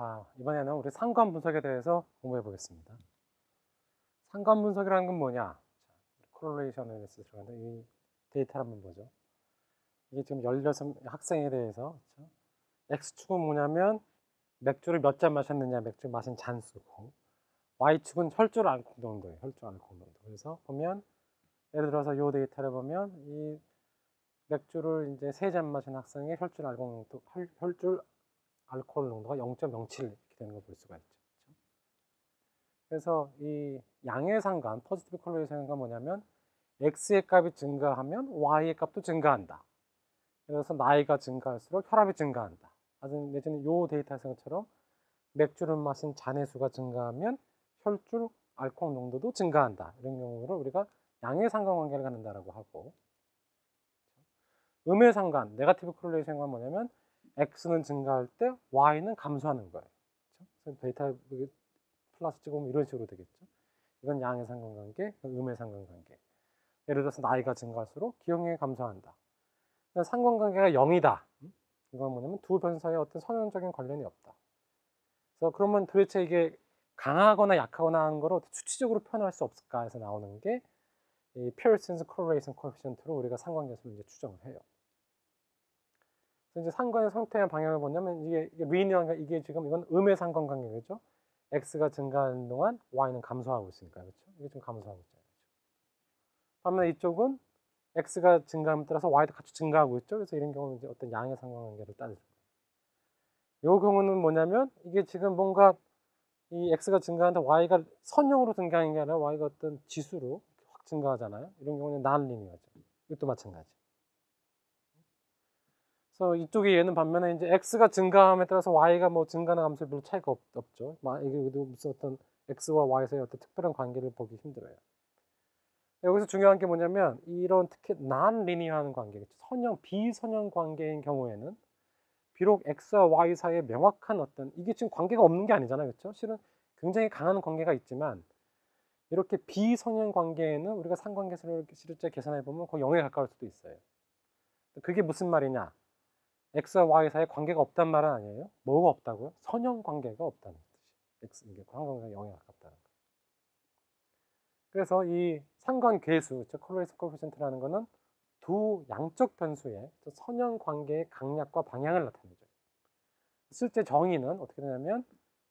자, 이번에는 우리 상관 분석에 대해서 공부해 보겠습니다. 상관 분석이라는 건 뭐냐? 콜레이션 애널리시스 들어간다. 이 데이터를 한번 보죠. 이게 지금 16 학생에 대해서 그렇죠? X축은 뭐냐면 맥주를 몇 잔 마셨느냐, 맥주 마신 잔수고 Y축은 혈중 알코올 농도예요. 혈중 알코올 농도. 그래서 보면 예를 들어서 이 데이터를 보면 이 맥주를 이제 세 잔 마신 학생의 혈중 알코올 농도, 혈, 혈중 알코올 농도가 0.07 이렇게 되는 걸 볼 수가 있죠. 그렇죠? 그래서 이 양의 상관, 포지티브 콜레이션이 뭐냐면 x의 값이 증가하면 y의 값도 증가한다. 그래서 나이가 증가할수록 혈압이 증가한다. 아주 내지는 요 데이터에서처럼 맥주를 마신 잔의 수가 증가하면 혈중 알코올 농도도 증가한다. 이런 경우를 우리가 양의 상관관계를 갖는다라고 하고 음의 상관, 네가티브 콜레이션은 뭐냐면 x는 증가할 때 y는 감소하는 거예요. 그렇죠? 데이터 플러스 찍으면 이런 식으로 되겠죠. 이건 양의 상관관계, 음의 상관관계. 예를 들어서 나이가 증가할수록 기억력이 감소한다. 상관관계가 0이다. 이건 뭐냐면 두 변수 사이에 어떤 선형적인 관련이 없다. 그래서 그러면 도대체 이게 강하거나 약하거나 하는 거를 수치적으로 표현할 수 없을까 해서 나오는 게 이 Pearson's Correlation Coefficient로 우리가 상관계수를 이제 추정을 해요. 그래서 이제 상관의 상태의 방향을 보냐면 이게, 이게 리니어가 이게 지금 이건 음의 상관관계겠죠. x가 증가하는 동안 y는 감소하고 있으니까 그렇죠. 이게 지금 감소하고 있잖아요. 반면 이쪽은 x가 증가함에 따라서 y도 같이 증가하고 있죠. 그래서 이런 경우는 이제 어떤 양의 상관관계를 거예요. 이 경우는 뭐냐면 이게 지금 뭔가 이 x가 증가하는데 y가 선형으로 증가하는 게 아니라 y가 어떤 지수로 확 증가하잖아요. 이런 경우는 난리니어죠. 이것도 마찬가지. 그래서 이쪽에 얘는 반면에 이제 x가 증가함에 따라서 y가 뭐 증가나 감소에 별로 차이가 없, 죠 이게 무슨 어떤 x와 y 사이의 어떤 특별한 관계를 보기 힘들어요. 여기서 중요한 게 뭐냐면 이런 특히 난 리니어한 관계겠죠. 선형 비선형 관계인 경우에는 비록 x와 y 사이에 명확한 어떤 이게 지금 관계가 없는 게 아니잖아요. 그렇죠? 실은 굉장히 강한 관계가 있지만 이렇게 비선형 관계에는 우리가 상관계수를 실제 계산해 보면 거의 0에 가까울 수도 있어요. 그게 무슨 말이냐? X와 y 사이에 관계가 없단 말은 아니에요. 뭐가 없다고요? 선형 관계가 없다는 뜻이. x 이게 관계가 0에 가깝다는 거. 그래서 이 상관계수, 즉 콜레이션 코피션트라는 거는 두 양적 변수의 선형 관계의 강약과 방향을 나타내죠. 실제 정의는 어떻게 되냐면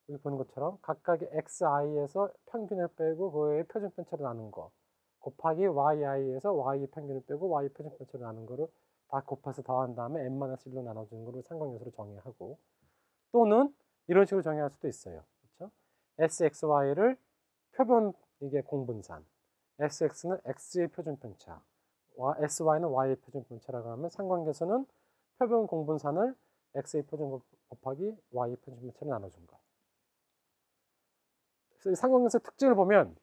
여기 보는 것처럼 각각의 xi에서 평균을 빼고 그의 표준 편차를 나눈 거 곱하기 yi에서 y 평균을 빼고 y 표준 편차를 나눈 거를 다 곱해서 더한 다음에 n-1로 나눠주는 거를 상관계수로 정의하고 또는 이런 식으로 정의할 수도 있어요. 그렇죠? sxy를 표본 이게 공분산 sx는 x의 표준 편차 sy는 y의 표준 편차라고 하면 상관계수는 표본 공분산을 x의 표준 곱하기 y의 표준 편차로 나눠준 거. 상관계수 특징을 보면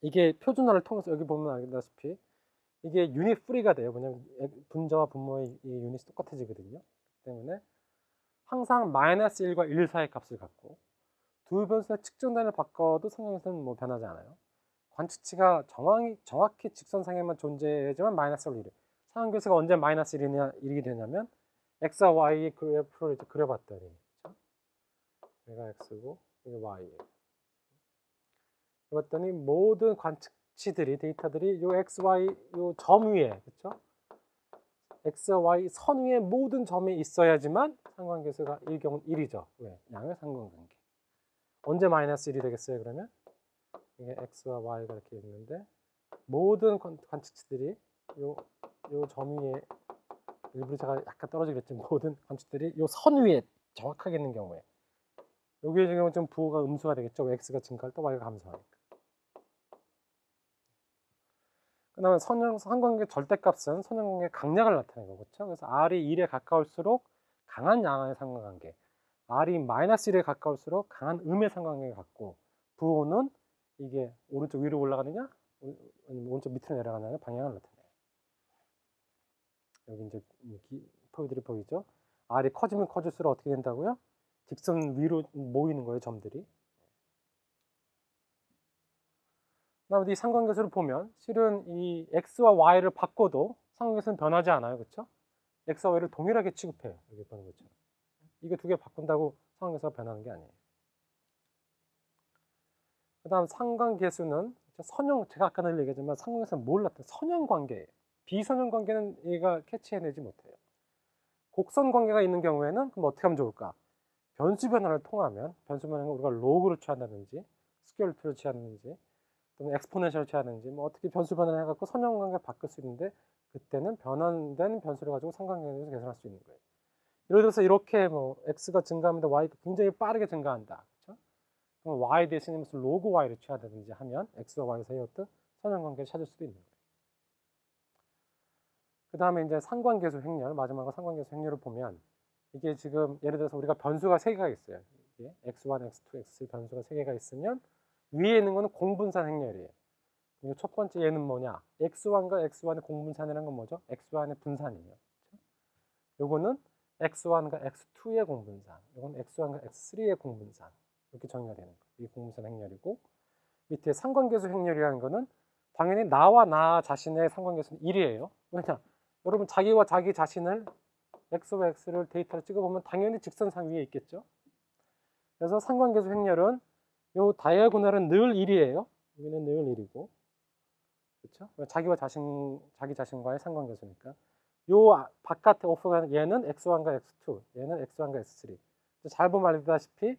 이게 표준화를 통해서 여기 보면 알다시피 이게 유닛 프리가 돼요. 왜냐면 분자와 분모의 이 유닛이 똑같아지거든요. 때문에 항상 마이너스 1과 1 사이의 값을 갖고 두 변수의 측정단을 바꿔도 상관계수는 뭐 변하지 않아요. 관측치가 정확히, 정확히 직선상에만 존재하지만 마이너스로 1이 상관계수가 언제 마이너스 1이냐, 1이 되냐면 x와 y의 그래프를 이제 그려봤더니 그렇죠? 얘가 x고 이게 y예요. 그랬더니 모든 관측 치들이 데이터들이 요 x, y 요 점 위에 그렇죠? x, y 선 위에 모든 점이 있어야지만 상관계수가 1 경우는 1이죠. 왜? 양의 상관관계. 언제 마이너스 1이 되겠어요? 그러면 이게 x와 y가 이렇게 있는데 모든 관측치들이 요 요 점 위에 일부러 제가 약간 떨어지겠지 모든 관측들이 요 선 위에 정확하게 있는 경우에 여기의 경우는 좀 부호가 음수가 되겠죠. x가 증가할 때 y가 감소하니까. 그 다음에 선형 상관계 절대값은 선형관계 강약을 나타내고 그렇죠. 그래서 r이 1에 가까울수록 강한 양의 상관관계, r이 마이너스 1에 가까울수록 강한 음의 상관관계 갖고 부호는 이게 오른쪽 위로 올라가느냐, 오른쪽 밑으로 내려가느냐 방향을 나타내요. 여기 이제 포인들이 보이죠? R이 커지면 커질수록 어떻게 된다고요? 직선 위로 모이는 거예요, 점들이. 그다음에 이 상관계수를 보면 실은 이 x와 y를 바꿔도 상관계수는 변하지 않아요, 그렇죠? x와 y를 동일하게 취급해요. 여기 보는 것처럼. 이게 두개 바꾼다고 상황에서 변하는 게 아니에요. 그 다음 상관계수는 선형, 제가 아까 늘 얘기했지만 상관에서 몰랐던 선형 관계예요. 비선형 관계는 얘가 캐치해내지 못해요. 곡선 관계가 있는 경우에는 그럼 어떻게 하면 좋을까? 변수 변화를 통하면 변수 변화는 우리가 로그를 취한다든지 스퀘어루트를 취한다든지 또는 엑스포넨셜을 취하든지 뭐 어떻게 변수 변화를 해갖고 선형 관계 바꿀 수 있는데 그때는 변환된 변수를 가지고 상관관계에서 계산할 수 있는 거예요. 예를 들어서 이렇게 뭐 x가 증가합니다. y가 굉장히 빠르게 증가한다. 그렇죠? 그럼 y 대신에 무슨 로그 y를 취하다든지 하면 x와 y 사이에 어떤 선형 관계를 찾을 수도 있는 거예요. 그 다음에 이제 상관계수 행렬, 마지막으로 상관계수 행렬을 보면 이게 지금 예를 들어서 우리가 변수가 세 개가 있어요. 이게 x1, x2, x3 변수가 세 개가 있으면 위에 있는 거는 공분산 행렬이에요. 그리고 첫 번째 얘는 뭐냐? x1과 x1의 공분산이라는 건 뭐죠? x1의 분산이에요. 요거는 x1과 x2의 공분산, 요건 x1과 x3의 공분산 이렇게 정의가 되는 거예요. 이게 공분산 행렬이고 밑에 상관계수 행렬이라는 거는 당연히 나와 나 자신의 상관계수는 1이에요. 왜냐? 여러분 자기와 자기 자신을 x와 x를 데이터로 찍어보면 당연히 직선상 위에 있겠죠. 그래서 상관계수 행렬은 요 다이아고널은 늘 1이에요. 여기는 늘 1이고 그렇죠? 자기와 자신 자기 자신과의 상관계수니까 요 아- 바깥에 오프가 얘는 x1과 x2, 얘는 x1과 x3. 잘 보면 알다시피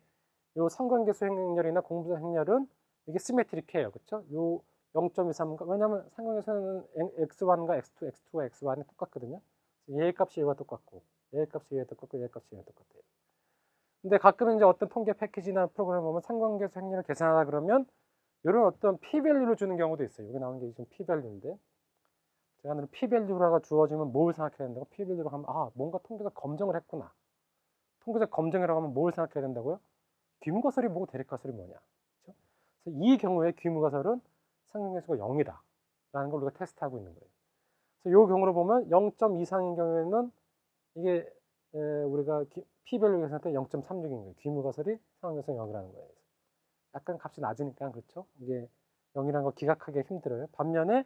요 상관계수 행렬이나 공부산 행렬은 이게 시메트릭해요. 그렇죠? 요 0.23가 왜냐하면 상관계수는 x1과 x2, x2와 x1이 똑같거든요. 얘 값이 얘와 똑같고 얘 값이 얘와 똑같고 얘 값이 얘와 똑같아요. 근데 가끔 이제 어떤 통계 패키지나 프로그램 보면 상관계수 행렬을 계산하다 그러면 이런 어떤 p-밸류를 주는 경우도 있어요. 여기 나오는 게 지금 p-밸류인데 제가 늘 p-밸류라가 주어지면 뭘 생각해야 된다고? p-밸류로 하면 아 뭔가 통계가 검증을 했구나. 통계적 검증이라고 하면 뭘 생각해야 된다고요? 귀무가설이 뭐고 대립가설이 뭐냐. 그렇죠? 그래서 이 경우에 귀무가설은 상관계수가 0이다. 라는 걸 우리가 테스트하고 있는 거예요. 그래서 이 경우로 보면 0점 이상인 경우에는 이게 에, 우리가 p-밸류 계산할 때 0.36인 거예요. 귀무가설이 상관계수가 0이라는 거예요. 약간 값이 낮으니까 그렇죠. 이게 0이라는 걸 기각하기 힘들어요. 반면에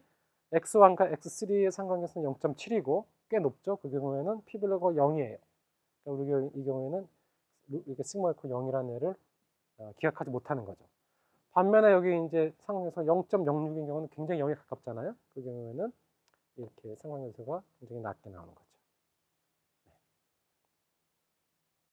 x1과 x3의 상관계수는 0.7이고 꽤 높죠. 그 경우에는 p-밸류가 0이에요. 그러니까 우리 이 경우에는 이렇게 시그마 이코 0이라는 애를 어, 기각하지 못하는 거죠. 반면에 여기 이제 상관계수가 0.06인 경우는 굉장히 0에 가깝잖아요. 그 경우에는 이렇게 상관계수가 굉장히 낮게 나오는 거죠.